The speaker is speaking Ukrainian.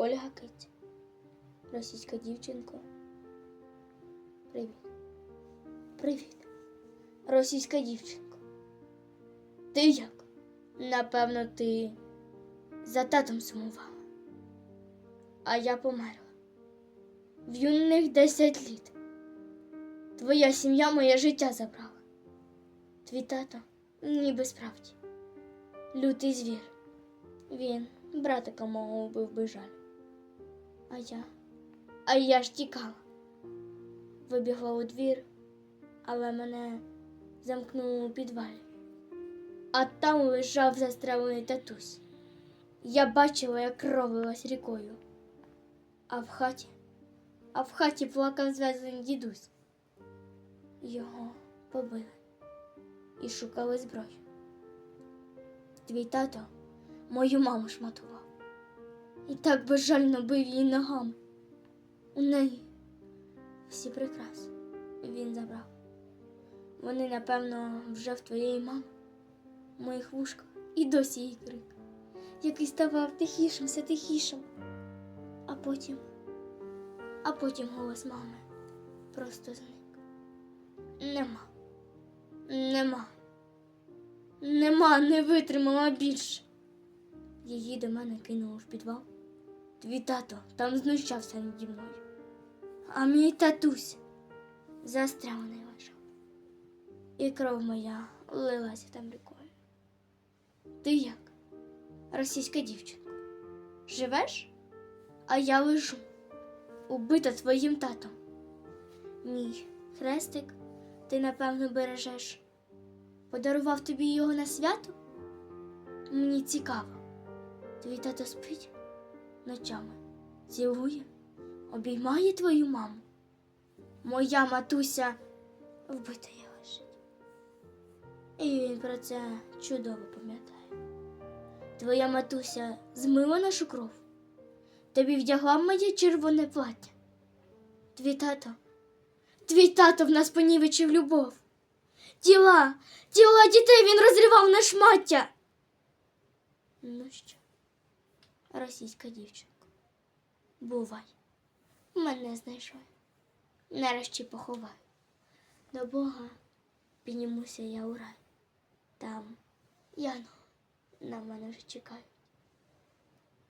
Ольга Киця. Російська дівчинка. Привіт. Привіт. Російська дівчинка. Ти як? Напевно, ти за татом сумувала. А я померла. В юних десять літ. Твоя сім'я моє життя забрала. Твій тато ніби справді. Лютий звір. Він братика мого убив би жаль. А я. А я ж тікала. Вибігла у двір, але мене замкнули у підвалі. А там лежав застрелений татусь. Я бачила, як кров рікою. А в хаті, а в хаті плакав зв'язаний дідусь. Його побили і шукали зброю. Твій тато мою маму шматував. І так безжально бив її ногами. У неї всі прикраси він забрав. Вони, напевно, вже в твоєї мами, в моїх вушках, і досі її крик, який ставав тихішим, все тихішим. А потім, а потім голос мами просто зник. Нема, нема, нема, не витримала більше. Її до мене кинуло в підвал. Твій тато там знущався наді мною. А мій татусь застрялений лежав. І кров моя лилася там рікою. Ти як? Російська дівчинка. Живеш? А я лежу, убита твоїм татом. Мій хрестик ти, напевно, бережеш. Подарував тобі його на свято? Мені цікаво. Твій тато спить ночами, цілує, обіймає твою маму. Моя матуся вбита є лежить. І він про це чудово пам'ятає. Твоя матуся змила нашу кров. Тобі вдягла моє червоне плаття. Твій тато, твій тато в нас понівечив любов. Тіла, тіла дітей він розривав на шмаття. Ну що, російська дівчинка, бувай, мене знайшов. Нарешті поховаю. До Бога піднімуся я у рай. Там Яно на мене вже чекають.